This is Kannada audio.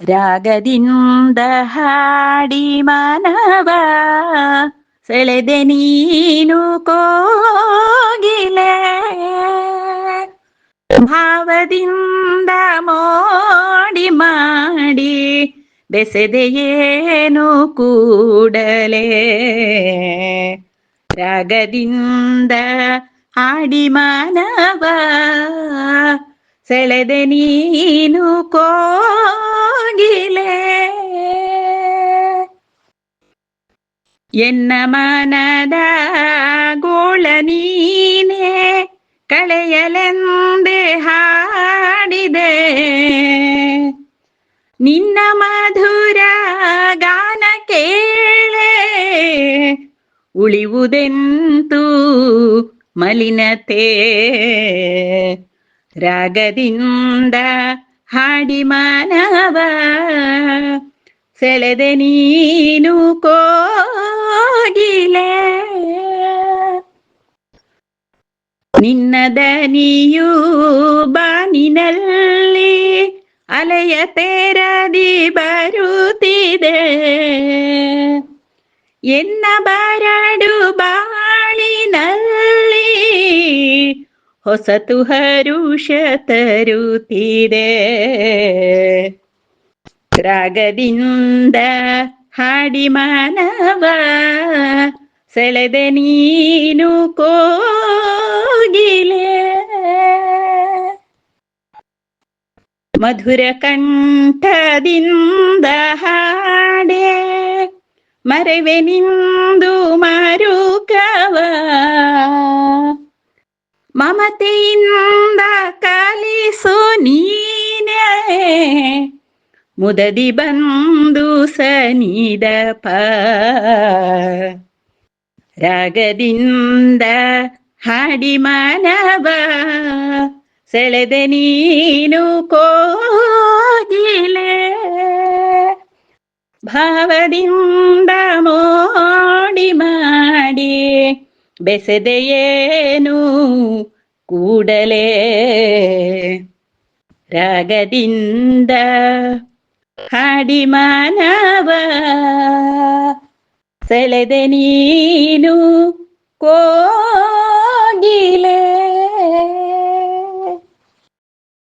ರಾಗದಿಂದ ಹಾಡಿ ಮನವ, ಸೆಳೆದೆ ನೀನು ಕೋಗಿಲೆ. ಭಾವದಿಂದ ಮೋಡಿ ಮಾಡಿ ಬೆಸೆದೆಯೇನು ಕೂಡಲೇ. ರಾಗದಿಂದ ಹಾಡಿ ಮಾನವ, ಸೆಳೆದೆ ನೀನು ಕೋಗಿಲೆ ಎನ್ನ ಮನದ ಗೋಳ ನೀನೇ ಕಳೆಯಲೆಂದೆ ಹಾಡಿದೆ. ನಿನ್ನ ಮಧುರ ಗಾನ ಕೇಳೆ, ಉಳಿವುದೆಂತೂ ಮಲಿನತೆ. ರಾಗದಿಂದ ಹಾಡಿ ಮಾನವ ಸೆಳೆದೆ ನೀನು ಕೋಗಿಲೆ. ನಿನ್ನ ದನಿಯು ಬಾನಿನಲ್ಲಿ ಅಲೆಯ ತೆರದಿ ಬರುತ್ತಿದೆ. ಎನ್ನ ಬರಡು ಬಾಳಿನಲ್ಲಿ ಹೊಸತು ಹರುಷ ತರುತ್ತಿದೆ. ರಾಗದಿಂದ ಹಾಡಿ ಮಾನವ ಸೆಳೆದೆ ನೀನು ಕೋಗಿಲೆ ಮಧುರ ಕಂಠದಿಂದ ಹಾಡೆ ಮರೆವೆ ನಿಂದು ಮಾರುಕವ ಮಮತೆಯಿಂದ ಮುದದಿ ಬಂದು ಸನಿದಪ ರಾಗದಿಂದ ಹಾಡಿ ಮಾನವ, ಸೆಳೆದೆ ನೀನು ಕೋಗಿಲೆ. ಭಾವದಿಂದ ಮೋಡಿ ಮಾಡಿ ಬೆಸೆದೆಯೇನು ಕೂಡಲೇ. ರಾಗದಿಂದ ಹಾಡಿ ಮಾನವ ಸೆಳೆದೆ ನೀನು ಕೋಗಿಲೆ